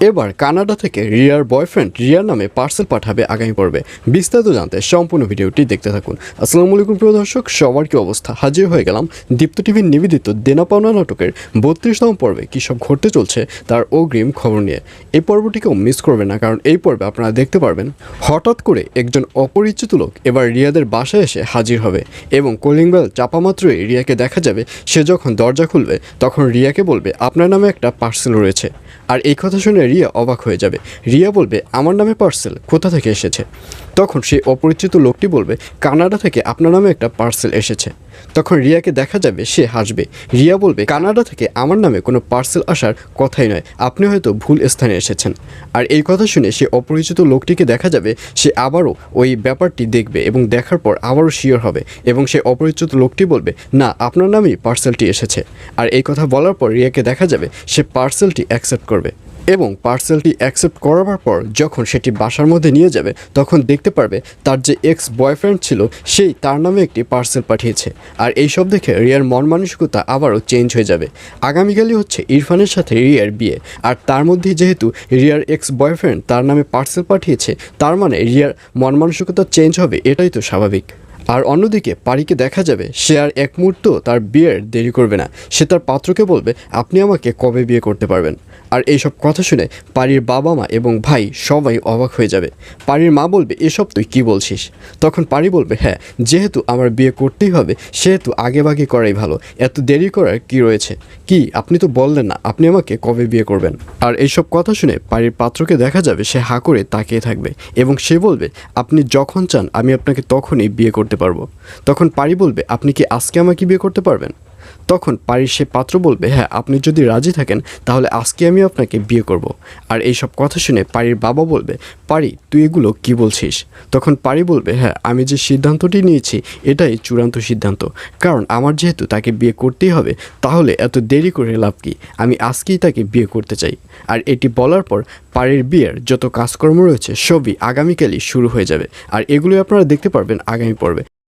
এবার কানাডা থেকে রিয়ার বয়ফ্রেন্ড রিয়ার নামে পার্সেল পাঠাবে, আগামী পর্বে। বিস্তারিত জানতে সম্পূর্ণ ভিডিওটি দেখতে থাকুন। আসসালামু আলাইকুম, প্রিয় দর্শক। সবার কি অবস্থা? হাজির হয়ে গেলাম দীপ্ত টিভির নিবেদিত দেনা পাওনা নাটকের বত্রিশতম পর্বে। কী সব ঘটতে চলছে তার অগ্রিম খবর নিয়ে। এই পর্বটিকেও মিস করবেন না, কারণ এই পর্বে আপনারা দেখতে পারবেন, হঠাৎ করে একজন অপরিচিত লোক এবার রিয়াদের বাসায় এসে হাজির হবে এবং কলিং বেল চাপা মাত্রই রিয়াকে দেখা যাবে। সে যখন দরজা খুলবে, তখন রিয়াকে বলবে, আপনার নামে একটা পার্সেল রয়েছে। আর এই কথা শুনে রিয়া অবাক হয়ে যাবে। রিয়া বলবে, আমার নামে পার্সেল, কোথা থেকে এসেছে? তখন সেই অপরিচিত লোকটি বলবে, কানাডা থেকে আপনার নামে একটা পার্সেল এসেছে। তখন রিয়াকে দেখা যাবে, সে হাসবে। রিয়া বলবে, কানাডা থেকে আমার নামে কোনো পার্সেল আসার কথাই নয়। আপনি হয়তো ভুল স্থানে এসেছেন। আর এই কথা শুনে সে অপরিচিত লোকটিকে দেখা যাবে, সে আবারও ওই ব্যাপারটি দেখবে এবং দেখার পর আবারও শিওর হবে এবং সে অপরিচিত লোকটি বলবে, না, আপনার নামেই পার্সেলটি এসেছে। আর এই কথা বলার পর রিয়াকে দেখা যাবে, সে পার্সেলটি অ্যাকসেপ্ট করবে। এবং পার্সেলটি অ্যাকসেপ্ট করাবার পর যখন সেটি বাসার মধ্যে নিয়ে যাবে, তখন দেখতে পারবে তার যে এক্স বয়ফ্রেন্ড ছিল, সেই তার নামে একটি পার্সেল পাঠিয়েছে। আর এই সব দেখে রিয়ার মন মানসিকতা আবারও চেঞ্জ হয়ে যাবে। আগামীকালই হচ্ছে ইরফানের সাথে রিয়ার বিয়ে। আর তার মধ্যে যেহেতু রিয়ার এক্স বয়ফ্রেন্ড তার নামে পার্সেল পাঠিয়েছে, তার মানে রিয়ার মন মানসিকতা চেঞ্জ হবে, এটাই তো স্বাভাবিক। আর অন্যদিকে পারিকে দেখা যাবে, সে আর এক মুহূর্ত তার বিয়ের দেরি করবে না। সে তার পাত্রকে বলবে, আপনি আমাকে কবে বিয়ে করতে পারবেন? আর এইসব কথা শুনে পারির বাবা মা এবং ভাই সবাই অবাক হয়ে যাবে। পারির মা বলবে, এসব তুই কি বলছিস? তখন পারি বলবে হ্যাঁ যেহেতু আমার বিয়ে করতেই হবে, সেহেতু আগেভাগে করাই ভালো। এত দেরি করার কি রয়েছে? কি, আপনি তো বললেন না, আপনি আমাকে কবে বিয়ে করবেন? আর এইসব কথা শুনে পারির পাত্রকে দেখা যাবে, সে হা করে তাকিয়ে থাকবে এবং সে বলবে, আপনি যখন চান, আমি আপনাকে তখনই বিয়ে করতে পারব। তখন পারি বলবে আপনি কি আজকে আমাকে বিয়ে করতে পারবেন? তখন পারির সে পাত্র বলবে হ্যাঁ আপনি যদি রাজি থাকেন, তাহলে আজকে আমি আপনাকে বিয়ে করব। আর এইসব কথা শুনে পারির বাবা বলবে, পারি, তুই এগুলো কি বলছিস? তখন পারি বলবে হ্যাঁ আমি যে সিদ্ধান্তটি নিয়েছি, এটাই চূড়ান্ত সিদ্ধান্ত। কারণ আমার যেহেতু তাকে বিয়ে করতেই হবে, তাহলে এত দেরি করে লাভ কি? আমি আজকেই তাকে বিয়ে করতে চাই। আর এটি বলার পর পাড়ির বিয়ের যত কাজকর্ম রয়েছে, সবই আগামীকালই শুরু হয়ে যাবে। আর এগুলোই আপনারা দেখতে পারবেন আগামী পর্বে।